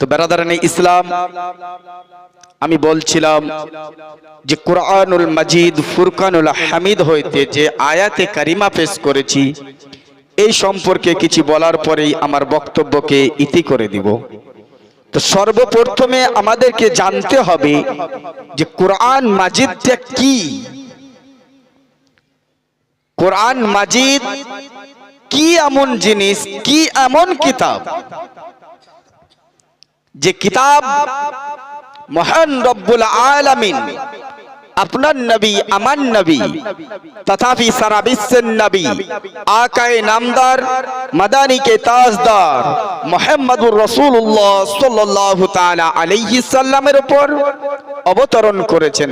তো বেরাদারানি ইসলাম, আমি বলছিলাম যে কোরআনুল মাজিদ, ফুরকানুল হামিদ হইতে যে আয়াতে কারিমা পেশ করেছি, এই সম্পর্কে কিছু বলার পরেই আমার বক্তব্যকে ইতি করে দিব। তো সর্বপ্রথমে আমাদেরকে জানতে হবে যে কোরআন মাজিদটা কি? কোরআন মাজিদ কি এমন জিনিস, কি এমন কিতাব? যে কিতাব মহান রব্বুল আলামিন, আপনার নবী, আমার নবী, তথাপি সারা বিশ্বের নবী, আকায় নামদার তাজদার মোহাম্মদুর রসুল্লাহ আলাইহি সাল্লামের উপর অবতরণ করেছেন।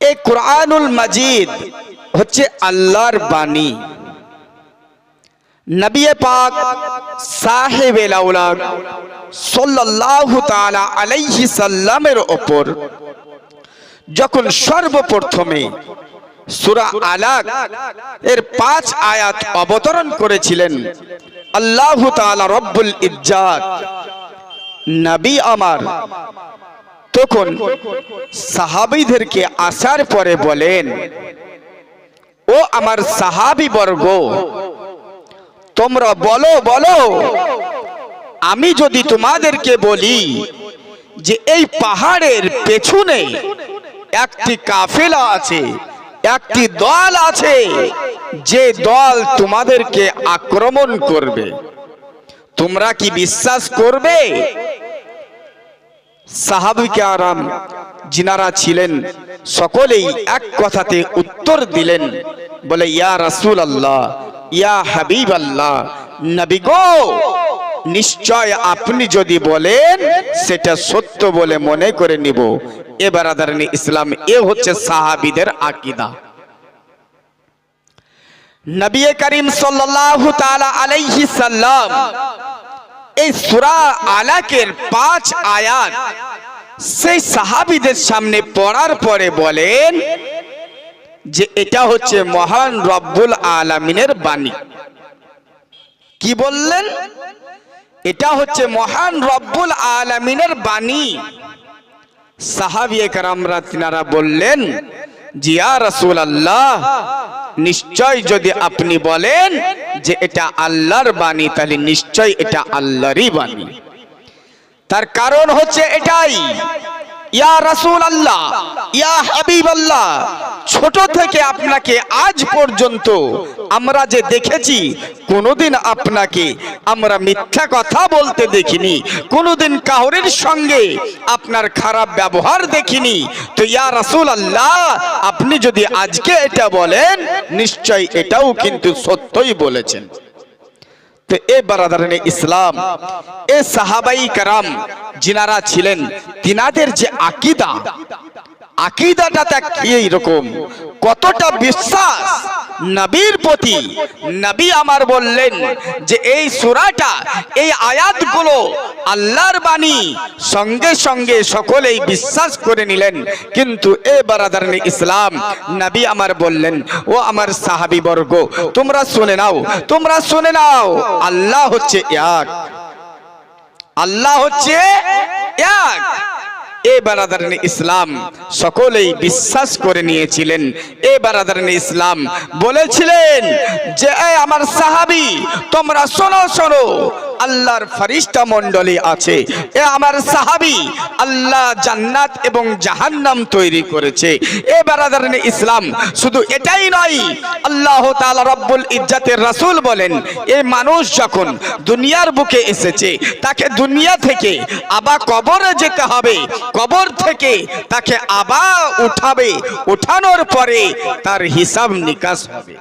এই কোরআনুল মাজিদ হচ্ছে আল্লাহর বাণী। নবী পাক সাহেব সাল্লাল্লাহু তাআলা আলাইহি সাল্লামের উপর যখন সর্বপ্রথমে সূরা আলাক এর পাঁচ আয়াত অবতরণ করেছিলেন, আল্লাহু তাআলা রব্বুল ইজ্জাত নবী আমার তখন সাহাবীদেরকে আসার পরে বলেন, ও আমার সাহাবী বর্গ তোমরা বলো বলো। আমি যদি তোমাদেরকে বলি যে এই পাহাড়ের পেছনে একটি কাফেলা আছে, একটি দল আছে, যে দল তোমাদেরকে আক্রমণ করবে। তোমরা কি বিশ্বাস করবে? সাহাবিকে আরাম যিনারা ছিলেন, সকলেই এক কথাতে উত্তর দিলেন, বলে, ইয়া রাসূল আল্লাহ ইয়া হাবিব আল্লাহ নবী গো, নিশ্চয় আপনি যদি বলেন, সেটা সত্য বলে মনে করে নিব। এবার আদারণী ইসলাম, এ হচ্ছে সাহাবিদের আকিদা। নবী করিম সাল্লাল্লাহু তাআলা আলাইহি সাল্লাম, এই সূরা আলাকের পাঁচ আয়াত, সেই সাহাবীদের সামনে পড়ার পরে বলেন যে এটা হচ্ছে মহান রব্বুল আলামিনের বাণী। কি বললেন? এটা হচ্ছে মহান রব্বুল আলামিনের বাণী। সাহাবি একরামরা তিনারা বললেন জিয়া রসুল আল্লাহ নিশ্চয় যদি আপনি বলেন যে এটা আল্লাহর বাণী, তাহলে নিশ্চয় এটা আল্লাহরই বাণী। তার কারণ হচ্ছে এটাই ইয়া রাসূল আল্লাহ ইয়া হাবিব আল্লাহ ছোট থেকে আপনাকে আজ পর্যন্ত আমরা যে দেখেছি, কোনোদিন আপনাকে আমরা মিথ্যা কথা বলতে দেখিনি, কোনোদিন কাহরের সঙ্গে আপনার খারাপ ব্যবহার দেখিনি। তো ইয়া রাসূল আল্লাহ আপনি যদি আজকে এটা বলেন, নিশ্চয় এটাও কিন্তু সত্যই বলেছেন। তো এ বারাদারানে ইসলাম, এ সাহাবাই কারাম যিনারা ছিলেন, তিনাদের যে আকিদা, আকিদাটা তা কি এইরকম? কতটা বিশ্বাস নবীর প্রতি নবী আমার বললেন যে এই সুরাটা, এই আয়াতগুলো আল্লাহর বাণী সঙ্গে সঙ্গে সকলেই বিশ্বাস করে নিলেন। কিন্তু এ বারাদারনে ইসলাম নবী আমার বললেন, ও আমার সাহাবী বর্গ, তোমরা শুনে নাও, তোমরা শুনে নাও, আল্লাহ হচ্ছে এক। আল্লাহ হচ্ছে এক। এ বারাদারনে ইসলাম সকলেই বিশ্বাস করে নিয়েছিলেন। এ বারাদারনে ইসলাম বলেছিলেন যে আমার সাহাবি, তোমরা শোনো শোনো আল্লাহর ফারিস্তা মণ্ডলী আছে। এ আমার সাহাবি আল্লাহ জান্নাত এবং জাহান্নাম তৈরি করেছে। এ বারাদারনে ইসলাম শুধু এটাই নয়, আল্লাহ তাআলা রব্বুল ইজ্জাতের রাসূল বলেন এই মানুষ যখন দুনিয়ার বুকে এসেছে, তাকে দুনিয়া থেকে আবার কবরে যেতে হবে। কবর থেকে তাকে আবার উঠাবে। উঠানোর পরে তার হিসাব নিকাশ হবে।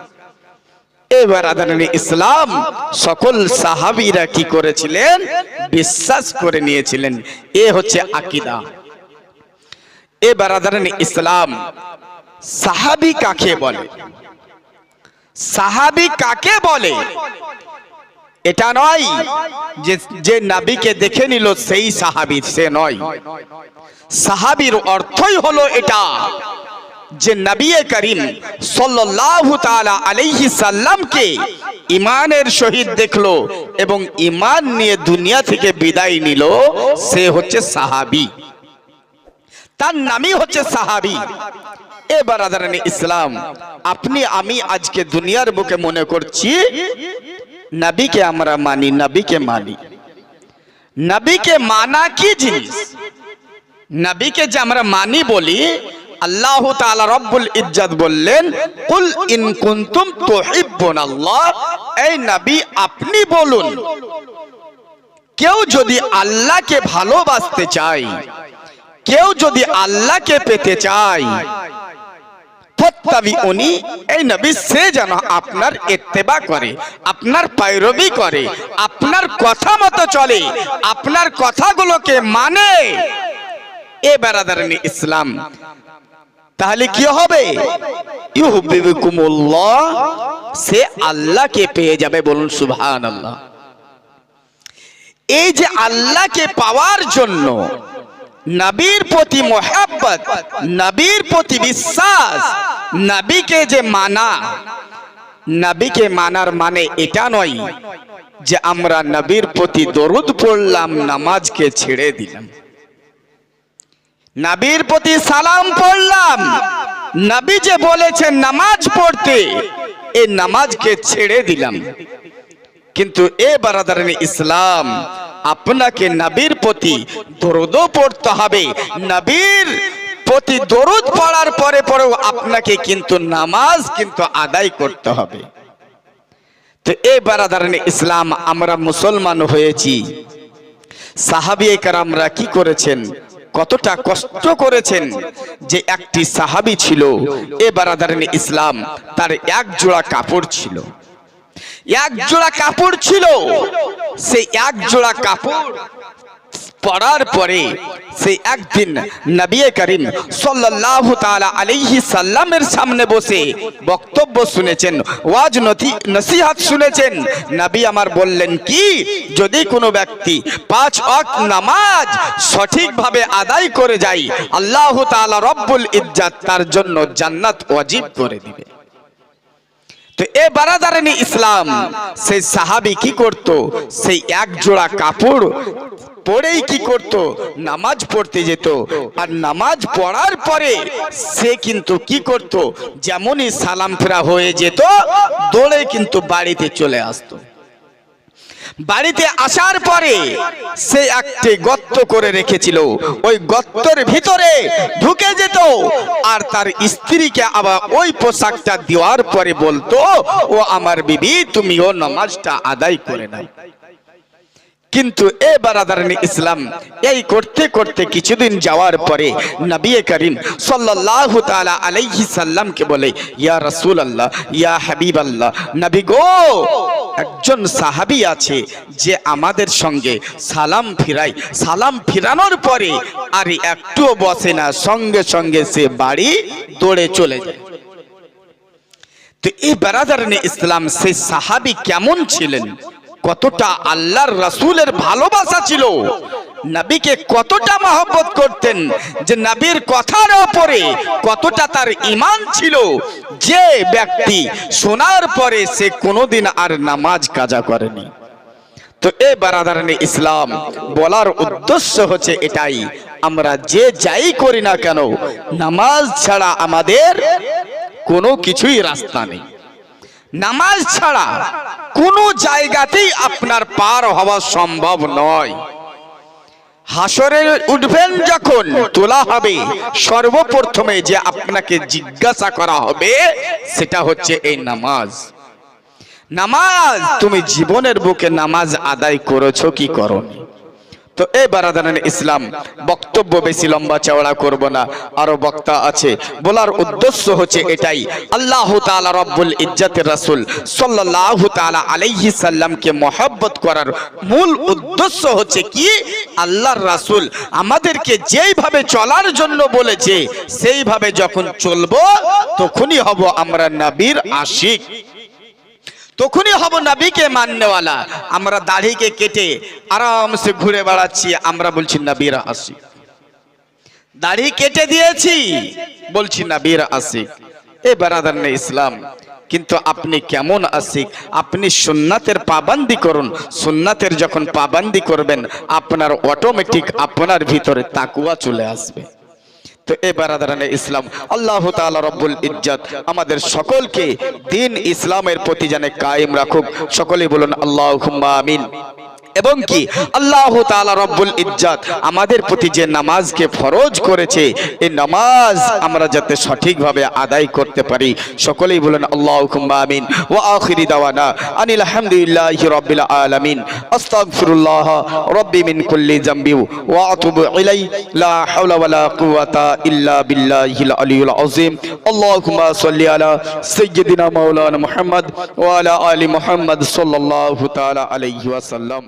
এবার আদানি ইসলাম সকল সাহাবীরা কি করেছিলেন? বিশ্বাস করে নিয়েছিলেন। এ হচ্ছে আকিদা। এবার আদানি ইসলাম সাহাবী কাকে বলে? সাহাবী কাকে বলে? এটা নয় যে যে নাবিকে দেখে নিল সেই সাহাবি, সে নয়। সাহাবির অর্থই হলো এটা। যে নবী করিম আলাইহি সাল্লামকে ইমানের শহীদ দেখল এবং ইমান নিয়ে দুনিয়া থেকে বিদায় নিল, সে হচ্ছে সাহাবী। তার নামই হচ্ছে সাহাবী। এবার আদারানি ইসলাম, আপনি, আমি আজকে দুনিয়ার বুকে মনে করছি, নবীকে আমরা মানি, নবীকে মানি। নবীকে মানা কি জিনিস? নবীকে যে আমরা মানি বলি আল্লাহ তাআলা রব্বুল ইজ্জত বললেন, কুল ইন কুনতুম তুহিব্বুন আল্লাহ। এই নবী, আপনি বলুন, কেউ যদি আল্লাহকে ভালোবাসতে চায়, কেউ যদি আল্লাহকে পেতে চায়, ফত্তাবি উনি, এই নবী, সে যেন আপনার ইত্তেবা করে, আপনার পায়রবি করে, আপনার কথা মতো চলে, আপনার কথাগুলোকে মানে। এ বেরাদারানি ইসলাম তাহলে কি হবে? সে আল্লাহকে পেয়ে যাবে বলুন সুবহানাল্লাহ। এই যে আল্লাহকে পাওয়ার জন্য নবীর প্রতি মোহাব্বত, নবীর প্রতি বিশ্বাস, নবীকে যে মানা, নবীকে মানার মানে এটা নয় যে আমরা নবীর প্রতি দরুদ পড়লাম, নামাজকে ছেড়ে দিলাম। নবীর প্রতি সালাম পড়লাম। নবী যে বলেছেন নামাজ পড়তে। এই নামাজকে ছেড়ে দিলাম। কিন্তু এ বারাদারান ইসলাম, আপনাকে নবীর প্রতি দরুদও পড়তে হবে। নবীর প্রতি দরুদ পড়ার পরে পরেও আপনাকে কিন্তু নামাজ কিন্তু আদায় করতে হবে। তো এ বারাদারান ইসলাম, আমরা মুসলমান হয়েছি। সাহাবিয়ে কারামরা কি করেছেন? কতটা কষ্ট করেছেন যে একটি সাহাবি ছিল, এ বারাদারিন ইসলাম, তার এক জোড়া কাপড় ছিল। এক জোড়া কাপড় ছিল, সেই এক জোড়া কাপড় পরার পরে সে একদিন নবী করিম সাল্লাল্লাহু তাআলা আলাইহি সাল্লামের সামনে বসে বক্তব্য শুনেছেন, ওয়াজ নথি, নসিহাত শুনেছেন। নবী আমার বললেন, কি? যদি কোনো ব্যক্তি পাঁচ ওয়াক্ত নামাজ সঠিকভাবে আদায় করে যায়, আল্লাহ তাআলা রব্বুল ইজ্জাত তার জন্য জান্নাত ওয়াজিব করে দিবে। তো এ বারাদারানি ইসলাম। সেই সাহাবি কি করত? সেই এক জোড়া কাপড় পরেই কি করত? নামাজ পড়তে যেত। আর নামাজ পড়ার পরে সে কিন্তু কি করত? যেমনই সালাম ফেরা হয়ে যেত, দৌড়ে কিন্তু বাড়িতে চলে আসতো। বাড়িতে আসার পরে সে একটি গর্ত করে রেখেছিল। ওই গর্তের ভিতরে ঢুকে যেত আর তার স্ত্রীকে আবার ওই পোশাকটা দেওয়ার পরে বলতো, ও আমার বিবি, তুমিও নামাজটা আদায় করে নাও। কিন্তু এ বারাদারানি ইসলাম, এই করতে করতে কিছুদিন যাওয়ার পরে নবী করিম সাল্লাল্লাহু তাআলা আলাইহি সাল্লামকে বলে, ইয়া রসুল আল্লাহ ইয়া হাবিবাল্লাহ, নবী গো, একজন সাহাবী আছে যে আমাদের সঙ্গে সালাম ফিরাই সালাম ফিরানোর পরে আর একটুও বসে না, সঙ্গে সঙ্গে সে বাড়ি দৌড়ে চলে যায়। তো এই বেরাদারানি ইসলাম সেই সাহাবী কেমন ছিলেন? কতটা আল্লাহর রাসূলের ভালোবাসা ছিল, নবীকে কতটা মহব্বত করতেন, যে নবীর কথার ওপরে কতটা তার ইমান ছিল, যে ব্যক্তি শোনার পরে সে কোনোদিন আর নামাজ কাজা করেনি। তো এ বারাদারানি ইসলাম, বলার উদ্দেশ্য হচ্ছে এটাই, আমরা যে যাই করি না কেন, নামাজ ছাড়া আমাদের কোনো কিছুই রাস্তা নেই। নামাজ ছাড়া কোনো জায়গাতেই আপনার পার হওয়া সম্ভব নয়। হাসরে উঠবেন যখন, তোলা হবে। সর্বপ্রথমে যে আপনাকে জিজ্ঞাসা করা হবে, সেটা হচ্ছে এই নামাজ। নামাজ, তুমি জীবনের বুকে নামাজ আদায় করেছ কি করনি? তো এই বারাদান ইসলাম, বক্তব্য বেশি লম্বা চওড়া করব না, আরও বক্তা আছে। বলার উদ্দেশ্য হচ্ছে এটাই, আল্লাহ তাআলা রব্বুল ইজ্জতের রাসূল সাল্লাল্লাহু তাআলা আলাইহি সাল্লামকে মহব্বত করার মূল উদ্দেশ্য হচ্ছে কি? আল্লাহর রাসূল আমাদেরকে যেইভাবে চলার জন্য বলেছে, সেইভাবে যখন চলবো, তখনই হব আমরা নবীর আশিক। তখনই হব নবীকে মাননেওয়ালা। আমরা দাড়িকে কেটে আরামসে ঘুরে বেড়াচ্ছি, আমরা বলছি, নবীরা আসি দাড়ি কেটে দিয়েছি, বলছি না বীর আসিক। এ বারাদার নে ইসলাম, কিন্তু আপনি কেমন আসিক? আপনি সুন্নাতের পাবান্দি করুন। সুন্নাতের যখন পাবান্দি করবেন, আপনার অটোমেটিক আপনার ভিতরে তাকুয়া চলে আসবে। তো এ বারাদারানে ইসলাম, আল্লাহ তালা রব্বুল ইজ্জত আমাদের সকলকে দিন ইসলামের প্রতি যেন কায়েম রাখুক। সকলেই বলুন আল্লাহ আমিন। এবং কি? আল্লাহ তাআলা রব্বুল ইজ্জত আমাদের প্রতি যে নামাজকে ফরজ করেছে এই নামাজ আমরা যাতে সঠিকভাবে আদায় করতে পারি। সকলেই বলুন আল্লাহুম্মা আমিন ওয়া আখিরি দাওয়ানা আনিল হামদুলিল্লাহি রাব্বিল আলামিন। আস্তাগফিরুল্লাহ রাব্বি মিন কুল্লি যামবি ওয়া আতুবু ইলাই লা হাওলা ওয়ালা কুওয়াতা ইল্লা বিল্লাহিল আলিয়্যিল আযীম। আল্লাহুম্মা সাল্লি আলা সাইয়্যিদিনা মাওলানা মুহাম্মদ ওয়া আলা আলি মুহাম্মদ সাল্লাল্লাহু তাআলা আলাইহি ওয়াসাল্লাম।